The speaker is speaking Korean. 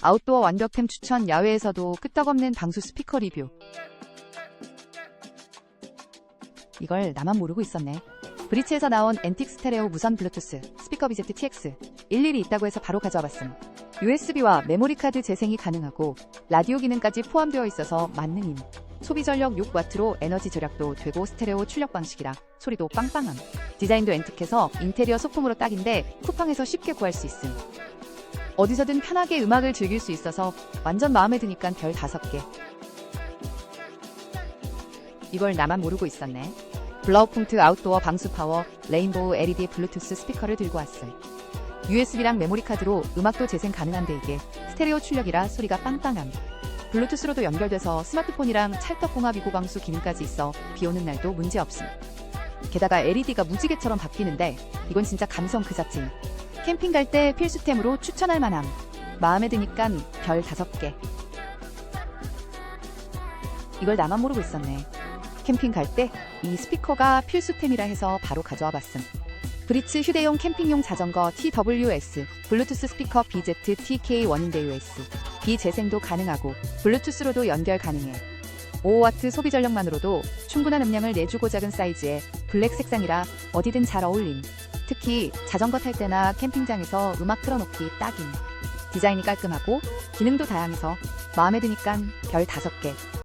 아웃도어 완벽템 추천 야외에서도 끄떡없는 방수 스피커 리뷰. 이걸 나만 모르고 있었네. 브리츠에서 나온 앤틱 스테레오 무선 블루투스 스피커 BZ TX 일일이 있다고 해서 바로 가져와 봤음. USB와 메모리 카드 재생이 가능하고 라디오 기능까지 포함되어 있어서 만능임. 소비 전력 6W로 에너지 절약도 되고 스테레오 출력 방식이라 소리도 빵빵함. 디자인도 앤틱해서 인테리어 소품으로 딱인데 쿠팡에서 쉽게 구할 수 있음. 어디서든 편하게 음악을 즐길 수 있어서 완전 마음에 드니까 별 5개. 이걸 나만 모르고 있었네. 블라우풍트 아웃도어 방수 파워 레인보우 LED 블루투스 스피커를 들고 왔음. USB랑 메모리 카드로 음악도 재생 가능한데 이게 스테레오 출력이라 소리가 빵빵함. 블루투스로도 연결돼서 스마트폰이랑 찰떡궁합 이고 방수 기능까지 있어 비 오는 날도 문제 없음. 게다가 LED가 무지개처럼 바뀌는데 이건 진짜 감성 그 자체임. 캠핑 갈 때 필수템으로 추천할 만함. 마음에 드니까 별 5개. 이걸 나만 모르고 있었네. 캠핑 갈 때 이 스피커가 필수템이라 해서 바로 가져와 봤음. 브리츠 휴대용 캠핑용 자전거 TWS 블루투스 스피커 BZ TK1인데 US 비재생도 가능하고 블루투스로도 연결 가능해 5W 소비 전력만으로도 충분한 음량을 내주고 작은 사이즈의 블랙 색상이라 어디든 잘 어울림. 특히 자전거 탈 때나 캠핑장에서 음악 틀어놓기 딱임 디자인이 깔끔하고 기능도 다양해서 마음에 드니까 별 5개